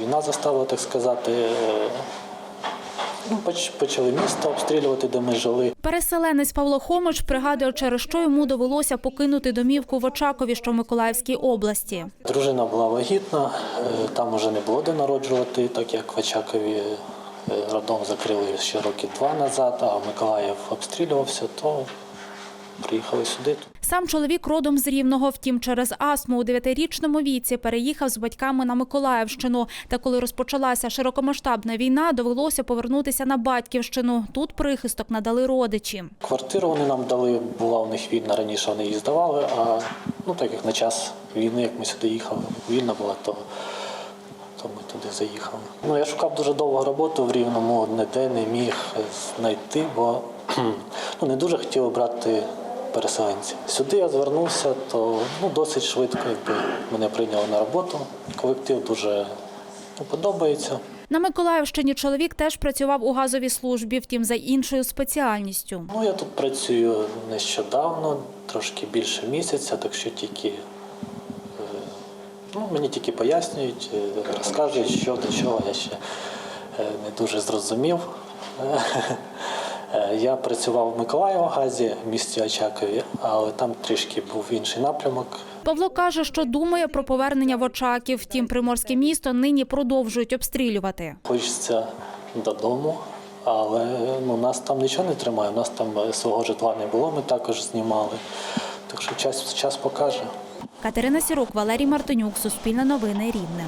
Війна заставила, так сказати, е, ну, поч- почали місто обстрілювати, де ми жили. Переселенець Павло Хомич пригадує, через що йому довелося покинути домівку в Очакові, що в Миколаївській області. Дружина була вагітна, е, там уже не було де народжувати, так як в Очакові е, роддом закрили ще роки два назад, а Миколаїв обстрілювався, то приїхали сюди. Сам чоловік родом з Рівного, втім, через астму у дев'ятирічному віці переїхав з батьками на Миколаївщину. Та коли розпочалася широкомасштабна війна, довелося повернутися на батьківщину. Тут прихисток надали родичі. Квартиру вони нам дали, була у них вільна, раніше вони її здавали, а ну, так як на час війни, як ми сюди їхали, вільна була, то, то ми туди заїхали. Ну, я шукав дуже довго роботу в Рівному, ніде не міг знайти, бо ну, не дуже хотіли брати переселенців. Сюди я звернувся, то ну, досить швидко якби, мене прийняли на роботу. Колектив дуже ну, подобається. На Миколаївщині чоловік теж працював у газовій службі, втім за іншою спеціальністю. Ну, я тут працюю нещодавно, трошки більше місяця, так що тільки е, ну, мені тільки пояснюють, е, розказують, що до чого я ще е, не дуже зрозумів. Е, Я працював в Миколаєвогазі в місті Очакові, але там трішки був інший напрямок. Павло каже, що думає про повернення в Очаків. Втім, приморське місто нині продовжують обстрілювати. Хочеться додому, але ну, нас там нічого не тримає. У нас там е, свого житла не було, ми також знімали. Так що час, час покаже. Катерина Сірук, Валерій Мартинюк, Суспільне новини Рівне.